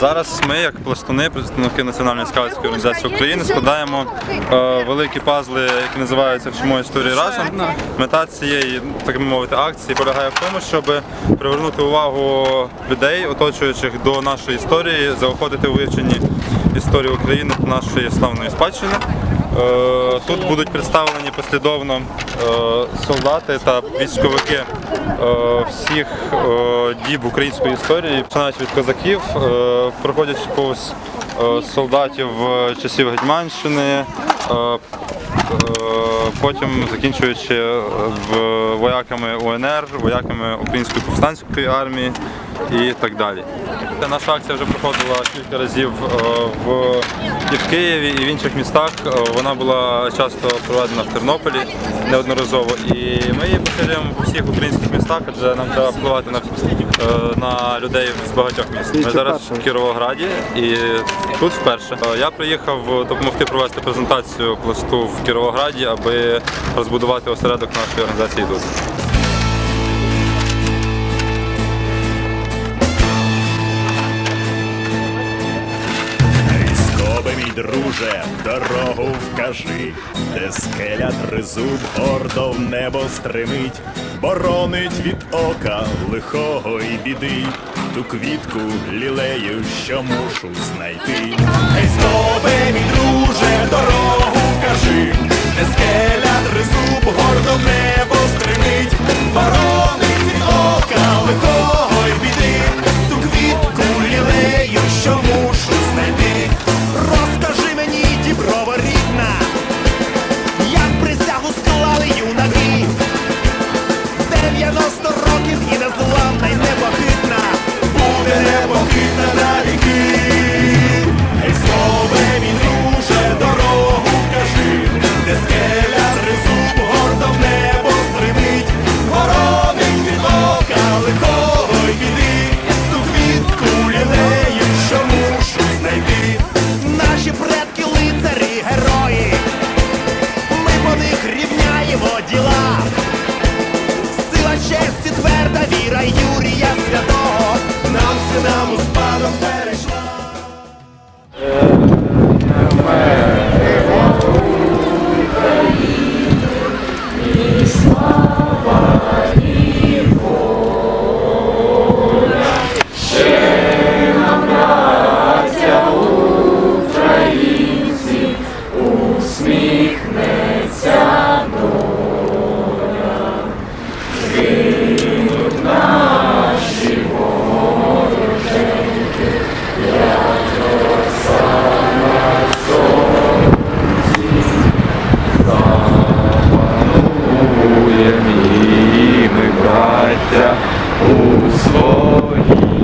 Зараз ми, як пластуни, представники Національної скаутської організації України, складаємо е, великі пазли, які називаються Вчимо історії разом. Мета цієї, так мовити, акції полягає в тому, щоб привернути увагу людей, оточуючих до нашої історії, заохотити у вивченні історії України та нашої славної спадщини. Е, Тут будуть представлені послідовно е, солдати та військовики е, всіх діб української історії, починаючи від козаків, проходячи повз солдатів часів Гетьманщини, потім закінчуючи вояками УНР, вояками Української повстанської армії і так далі. Наша акція вже проходила кілька разів в, і в Києві, і в інших містах. Е, Вона була часто проведена в Тернополі неодноразово. І ми її повторюємо по всіх українських містах, адже нам треба впливати на, е, на людей з багатьох міст. Ми зараз в Кіровограді і тут вперше. Е, Я приїхав допомогти провести презентацію пласту в Кіровограді, аби розбудувати осередок нашої організації тут. Друже, дорогу вкажи, де скеля тризуб гордо в небо стримить, боронить від ока лихого і біди, ту квітку лілею, що мушу знайти. Військове, мій друже, дорогу щастя у своїй.